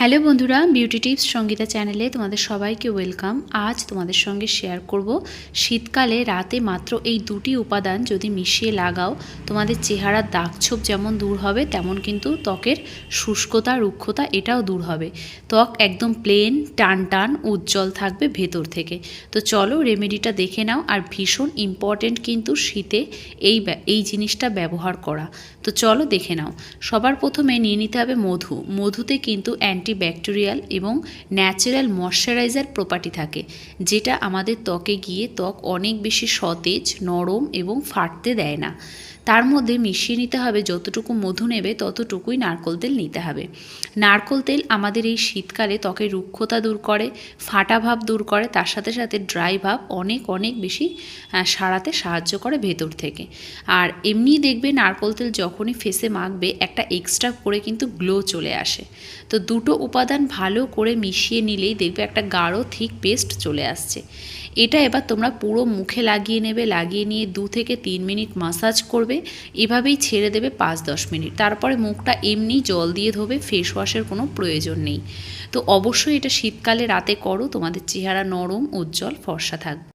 Hello বন্ধুরা beauty tips Sangeeta চ্যানেলে তোমাদের সবাইকে ওয়েলকাম। আজ তোমাদের সঙ্গে শেয়ার করব, শীতকালে রাতে মাত্র এই দুটি উপাদান যদি মিশিয়ে লাগাও, তোমাদের চেহারার দাগছোপ যেমন দূর হবে, তেমন কিন্তু ত্বকের শুষ্কতা, রুক্ষতা এটাও দূর হবে। ত্বক একদম প্লেন টান টান উজ্জ্বল থাকবে ভেতর থেকে। তো চলো রেমেডিটা দেখে নাও, আর ভীষণ ইম্পর্টেন্ট কিন্তু শীতে এই এই জিনিসটা ব্যবহার করা। তো চলো দেখে নাও। সবার প্রথমে নিয়ে নিতে হবে মধু। মধুতে কিন্তু অ্যান্টিব্যাকটেরিয়াল এবং ন্যাচারাল ময়শ্চারাইজার প্রপার্টি থাকে, যেটা আমাদের ত্বকে গিয়ে ত্বক অনেক বেশি সতেজ, নরম এবং ফাটতে দেয় না। তার মধ্যে মিশিয়ে নিতে হবে, যতটুকু মধু নেবে ততটুকুই নারকোল তেল নিতে হবে। নারকোল তেল আমাদের এই শীতকালে ত্বকের রুক্ষতা দূর করে, ফাটা ভাব দূর করে, তার সাথে সাথে ড্রাই ভাব অনেক অনেক বেশি সারাতে সাহায্য করে ভেতর থেকে। আর এমনি দেখবে নারকোল তেল যখনই ফেসে মাখবে, একটা এক্সট্রা করে কিন্তু গ্লো চলে আসে। তো দুটো উপাদান ভালো করে মিশিয়ে নিলেই দেখবে একটা গাঢ় থিক পেস্ট চলে আসছে। এটা এবার তোমরা পুরো মুখে লাগিয়ে নেবে, লাগিয়ে নিয়ে দু থেকে তিন মিনিট মাসাজ করবে। এভাবেই ছেড়ে দেবে পাঁচ দশ মিনিট। তারপরে মুখটা এমনি জল দিয়ে ধোবে ফেস ওয়াশের কোনো প্রয়োজন নেই। তো অবশ্যই এটা শীতকালে রাতে করো, তোমাদের চেহারা নরম, উজ্জ্বল, ফর্সা থাকবে।